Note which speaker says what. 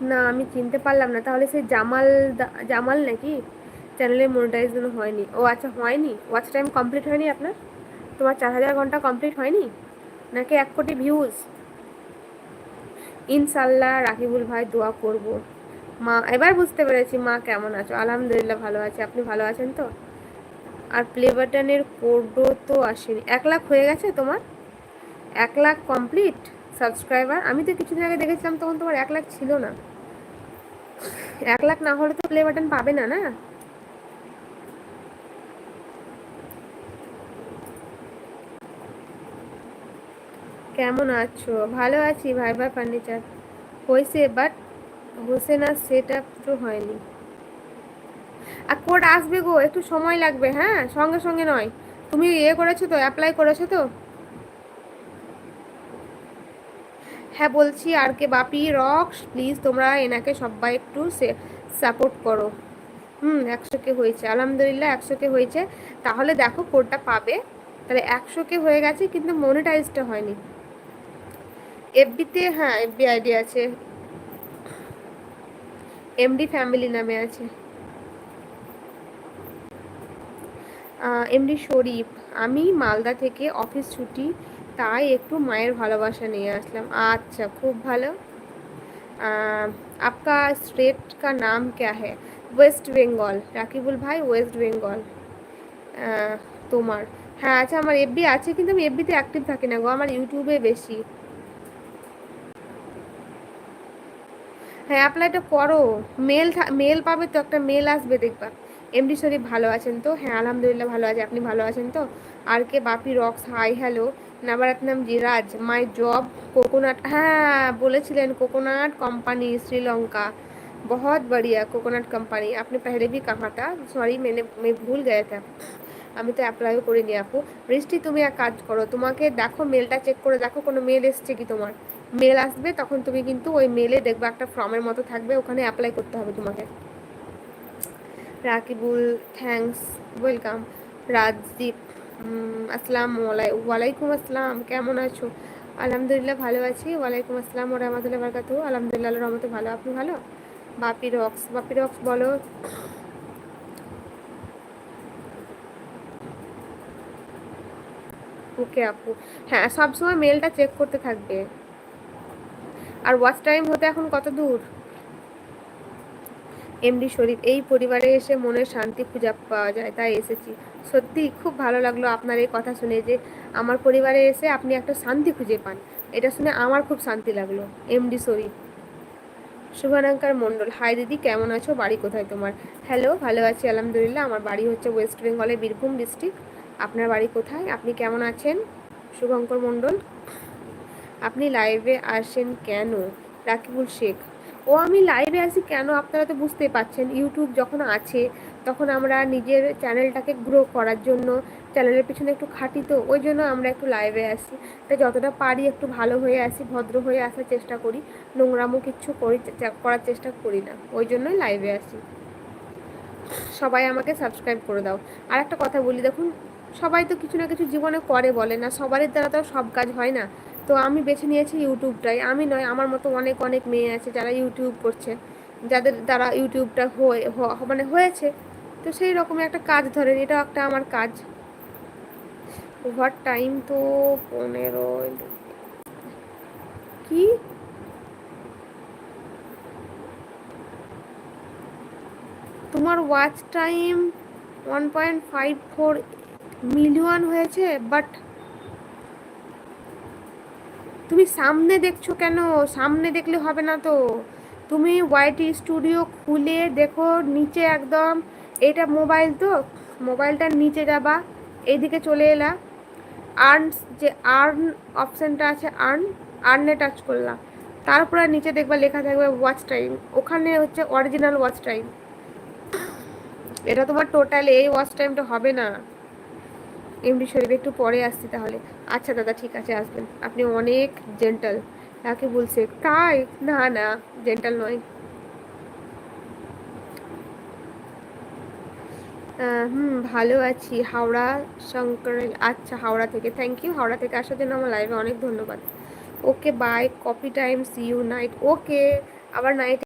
Speaker 1: না, আমি চিনতে পারলাম না। তাহলে সেই জামাল জামাল নাকি চ্যানেলের মনিটাইজেশন হয়নি। ও আচ্ছা হয়নি? ওয়াচ টাইম কমপ্লিট হয়নি আপনার? তোমার চার হাজার ঘণ্টা কমপ্লিট হয়নি? নাকি এক কোটি ভিউজ ইনশাল্লাহ রাকিবুল ভাই দোয়া করব। মা, এবার বুঝতে পেরেছি, মা কেমন আছো? আলহামদুলিল্লাহ ভালো আছে। আপনি ভালো আছেন তো? আর প্লে বাটনের কোডও তো আসেনি। এক লাখ হয়ে গেছে তোমার? এক লাখ কমপ্লিট সাবস্ক্রাইবার আমি তো কিছুদিন আগে দেখেছিলাম, তখন তোমার এক লাখ ছিল না। এক লাখ না হলে তো প্লে বাটন পাবে না না? কেমন আছো? ভালো আছি, ভাই ভাই ফার্নিচার হয়েছে বাট হয়েছে না সেটা তো হয়নি। আর কোড আসবে গো, একটু সময় লাগবে হ্যাঁ? সঙ্গে সঙ্গে নয়। তুমি ইয়ে করেছ তো অ্যাপ্লাই করেছ তো? হ্যাঁ বলছি আর কে, বাপি রক্স প্লিজ তোমরা এনাকে সবাই একটু সাপোর্ট করো। হুম, একশো কে হয়েছে। আলহামদুলিল্লাহ একশো কে হয়েছে। তাহলে দেখো কোডটা পাবে। তাহলে একশো কে হয়ে গেছে, কিন্তু মনিটাইজটা হয়নি। এফবিতে হ্যাঁ এফবি আইডি আছে। এমডি ফ্যামিলি নামে আছে। এমডি শরীফ, আমি মালদা থেকে অফিস ছুটি, তাই একটু মায়ের ভালোবাসা নিয়ে আসলাম। আচ্ছা খুব ভালো। আপকা স্টেট কা নাম ক্যা হ্যাঁ ওয়েস্ট বেঙ্গল। রাকিবুল ভাই, ওয়েস্ট বেঙ্গল। তোমার। হ্যাঁ আচ্ছা আমার এফবি আছে, কিন্তু আমি এফবিতে অ্যাক্টিভ থাকি না গো, আমার ইউটিউবে বেশি। হ্যাঁ অ্যাপ্লাইটা করো। মেল মেল পাবে তো একটা মেল আসবে দেখবা। এমডি শরীফ ভালো আছেন তো হ্যাঁ আলহামদুলিল্লাহ ভালো আছে আপনি ভালো আছেন তো আর কে বাপি রক্স হাই হ্যালো নাম জিরাজ মাই জব কোকোনাট হ্যাঁ বলেছিলেন কোকোনাট কোম্পানি শ্রীলঙ্কা बहुत बढ़िया কোকোনাট কোম্পানি আপনি पहले भी कहा था सॉरी मैंने मैं भूल गया था আমি তো অ্যাপ্লাইও করিনি আপু বৃষ্টি তুমি এক কাজ করো তোমাকে দেখো মেলটা চেক করে দেখো কোনো মেল এসছে কি তোমার মেল আসবে তখন তুমি কিন্তু ওই মেলে দেখবে একটা ফর্মের মতো থাকবে ওখানে অ্যাপ্লাই করতে হবে তোমাকে রাকিবুল থ্যাংকস ওয়েলকাম। রাজদীপ আসসালাম ওয়ালাইকুম আসসালাম, কেমন আছো? আলহামদুলিল্লাহ ভালো আছি, ওয়ালাইকুম আসসালাম ও রহমতুল্লাহ বরকাত আলহামদুলিল্লাহ রহমতে ভালো। আপনি ভালো? বাপি রক্স বাপি রক্স বলো। ওকে আপু। হ্যাঁ সবসময় মেলটা চেক করতে থাকবে। আর ওয়াচ টাইম হতে এখন কত দূর? এমডি শরীফ, এই পরিবারে এসে মনের শান্তি খুঁজে পাওয়া যায়, তাই এসেছি। সত্যি খুব ভালো লাগল আপনার এই কথা শুনে যে আমার পরিবারে এসে আপনি একটা শান্তি খুঁজে পান। এটা শুনে আমার খুব শান্তি লাগল, এমডি শরীফ। শুভানঙ্কার মণ্ডল, হাই দিদি, কেমন আছো? বাড়ি কোথায় তোমার? হ্যালো, ভালো আছি, আলহামদুলিল্লাহ। আমার বাড়ি হচ্ছে ওয়েস্ট বেঙ্গলের বীরভূম ডিস্ট্রিক্ট। আপনার বাড়ি কোথায়? আপনি কেমন আছেন? শুভঙ্কর মণ্ডল, আপনি লাইভে আসেন কেন? রাকিবুল শেখ। ও আমি লাইভে আসি কেন আপনারা তো বুঝতেই পাচ্ছেন ইউটিউব যখন আছে, তখন আমরা নিজের চ্যানেলটাকে গ্রো করার জন্য চ্যানেলের পিছনে একটু খাটি তো, ওই জন্য আমরা একটু লাইভে আসি তাই যতটা পারি একটু ভালো হয়ে আসি ভদ্র হয়ে আসার চেষ্টা করি। নোংরামো কিচ্ছু করি করার চেষ্টা করি না। ওই জন্যই লাইভে আসি সবাই আমাকে সাবস্ক্রাইব করে দাও। আর একটা কথা বলি, দেখুন, সবাই তো কিছু না কিছু জীবনে করে বলে না, সবারই দ্বারা তো সব কাজ হয় না। তো আমি বেছে নিয়েছি ইউটিউবটাই। আমি নয়, আমার মতো অনেক অনেক মেয়ে আছে যারা ইউটিউব করছে। যাদের দ্বারা ইউটিউবটা হয়ে মানে হয়েছে। তো সেই রকম একটা কাজ ধরেন এটা একটা আমার কাজ। ওভার টাইম তো পনেরো কি? তোমার watch time one point five four million হয়েছে বাট তুমি সামনে দেখছ কেন? সামনে দেখলে হবে না তো। তুমি ওয়াইটি স্টুডিও খুলে দেখো নিচে একদম। এটা মোবাইল তো? মোবাইলটার নিচে যাবা, এইদিকে চলে এলা। আর্নস যে আর্ন অপশানটা আছে আর্ন আর্নে টাচ করলাম তারপরে নিচে দেখবা লেখা থাকবে ওয়াচ টাইম ওখানে হচ্ছে অরিজিনাল ওয়াচ টাইম এটা তোমার টোটাল এই ওয়াচ টাইমটা হবে না। এমডি শরীফ একটু পরে আসছি তাহলে। আচ্ছা দাদা, ঠিক আছে, আসবেন। আপনি অনেক জেন্টাল তাকে বলছে? তাই? না না জেন্টাল নয়। হুম, ভালো আছি। হাওড়া শঙ্কর আচ্ছা হাওড়া থেকে। থ্যাংক ইউ হাওড়া থেকে আসার জন্য আমার লাইভে অনেক ধন্যবাদ। Okay bye copy time see you night okay আবার নাইট